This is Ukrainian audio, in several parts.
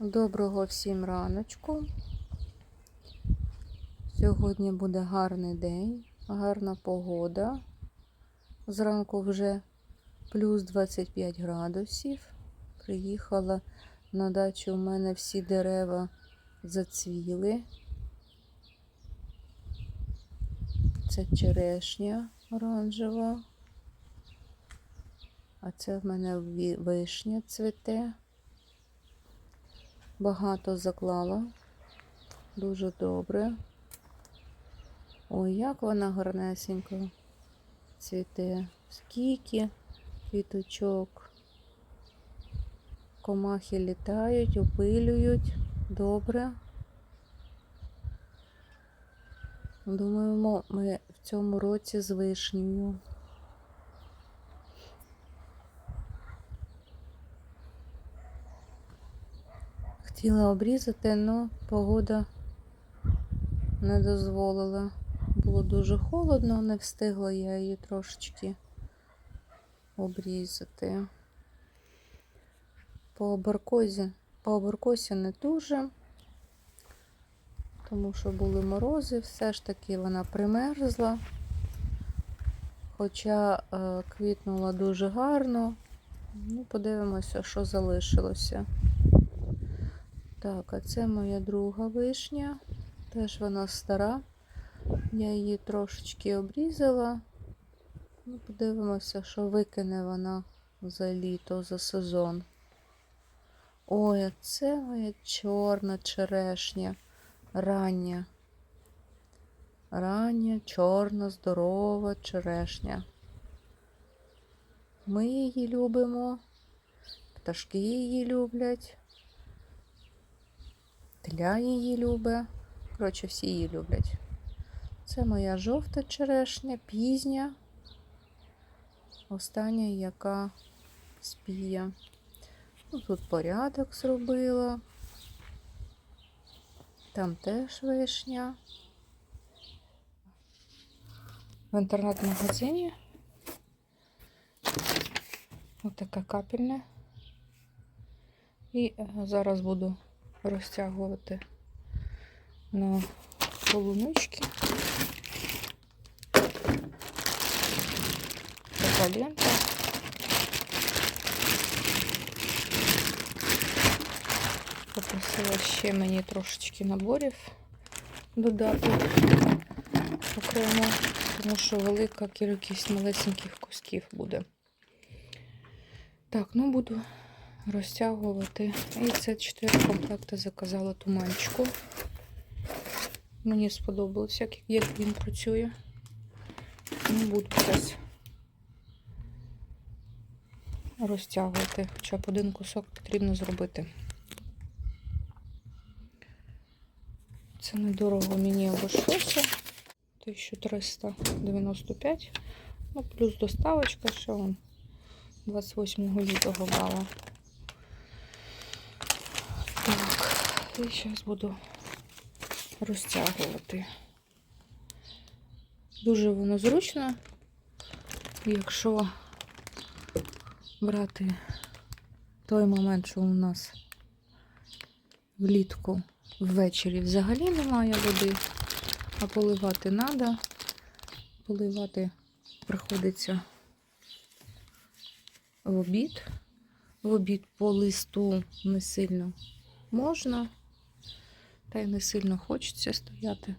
Доброго всім раночку. Сьогодні буде гарний день, гарна погода. Зранку вже плюс 25 градусів. Приїхала на дачу, у мене всі дерева зацвіли. Це черешня оранжева. А це в мене вишня цвіте. Багато заклала. Дуже добре. Ой, як вона гарнесенько цвіте. Скільки квіточок. Комахи літають, опилюють. Добре. Думаємо, ми в цьому році з вишнею. Хотіла обрізати, але погода не дозволила. Було дуже холодно, не встигла я її трошечки обрізати. По абаркозі, по абаркосі не дуже, тому що були морози, все ж таки вона примерзла. Хоча е, квітнула дуже гарно. Ну, подивимося, що залишилося. Так, а це моя друга вишня. Теж вона стара. Я її трошечки обрізала. Ну, подивимося, що викине вона за літо, за сезон. Ой, а це моя чорна черешня. Рання. Рання, чорна, здорова черешня. Ми її любимо. Пташки її люблять. Тля її любить. Коротше, всі її люблять. Це моя жовта черешня, пізня. Остання, яка спіє. Ну, тут порядок зробила. Там теж вишня. В інтернет-магазині. Ось така капельна. І е, зараз буду розтягувати на полунички. Така лента. Попросила ще мені трошечки наборів додати окремо, тому що велика кількість малесеньких кусків буде. Так, ну буду розтягувати. І це 4 комплекти заказала туманчику. Мені сподобалося, як- він працює. Ну, буду зараз розтягувати, хоча б один кусок потрібно зробити. Це недорого мені обійшлося. 1395. Ну, плюс доставочка, що вон 28 лютого брала. Так, зараз буду розтягувати. Дуже воно зручно, якщо брати той момент, що у нас влітку ввечері взагалі немає води, а поливати треба. Поливати приходиться в обід. В обід по листу не сильно можна, та й не сильно хочеться стояти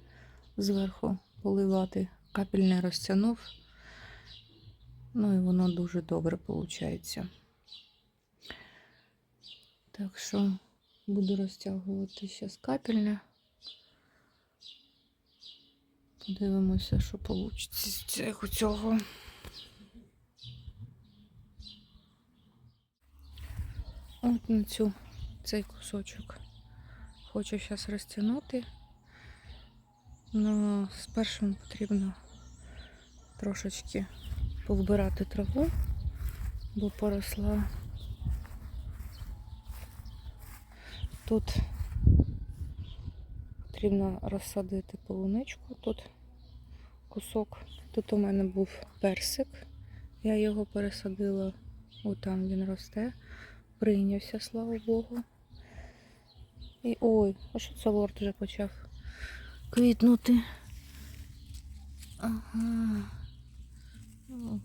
зверху, поливати. Капельне розтягнув. Ну і воно дуже добре виходить. Так що буду розтягувати зараз капельне. Подивимося, що вийде з цього- цього. От на цю цей кусочок хочу зараз розтягнути. Ну, спершу потрібно трошечки повбирати траву, бо поросла. Тут потрібно розсадити полуничку. Тут кусок. Тут у мене був персик. Я його пересадила, отам він росте. Прийнявся, слава Богу. І ой, а що це лорд вже почав квітнути? Ага. Ну,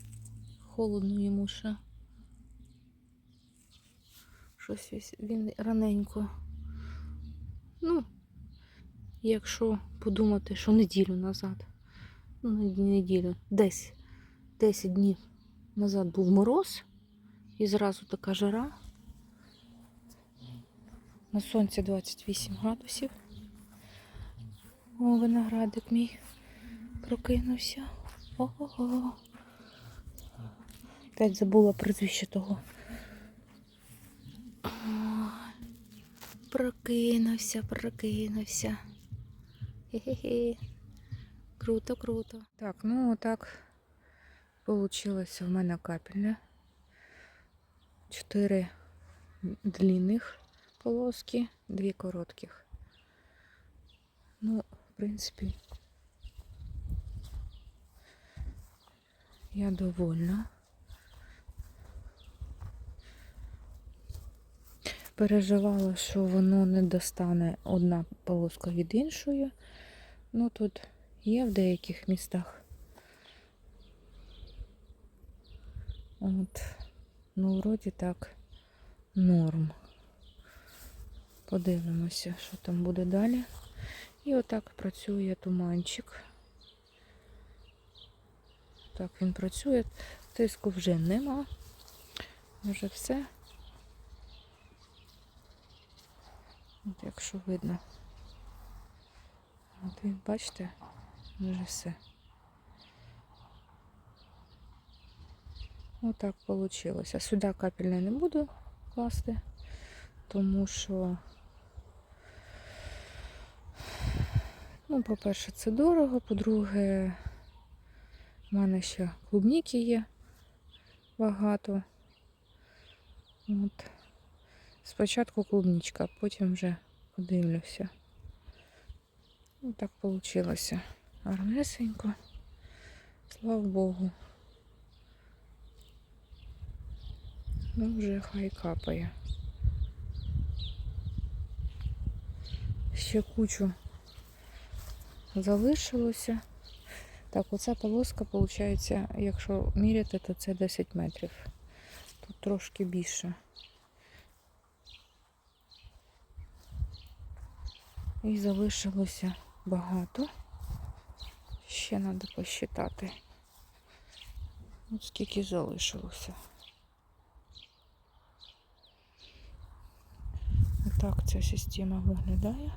холодно йому ще. Щось ось він раненько. Ну, якщо подумати, що неділю назад, ну, не неділю, десь 10 днів назад був мороз і зразу така жара. На сонці 28 градусів. О, виноградик мій прокинувся. Ого. Опять забула прізвище того. Ой, Прокинувся, прокинувся. Хе-хе-хе. Круто, круто. Так, ну отак получилось в мене капельня. Чотири длинних полоски, дві коротких. Ну, в принципі, я довольна. Переживала, що воно не достане одна полоска від іншої. Ну тут є в деяких містах. От, ну, вроді так, норм. Подивимося, що там буде далі. І отак працює туманчик. Так він працює. Тиску вже нема. Вже все. От якщо видно. От він, бачите, вже все. Отак вийшло. Сюди капельне не буду класти, тому що, ну, по-перше, це дорого, по-друге, в мене ще клубніки є багато. От. Спочатку клубничка, потім вже подивлюся. Ну, так вийшло. Гарнесенько. Слава Богу. Ну, вже хай капає. Ще кучу залишилося. Так, оця полоска, виходить, якщо міряти, то це 10 метрів. Тут трошки більше. І залишилося багато. Ще треба посчитати. От скільки залишилося. Так ця система виглядає.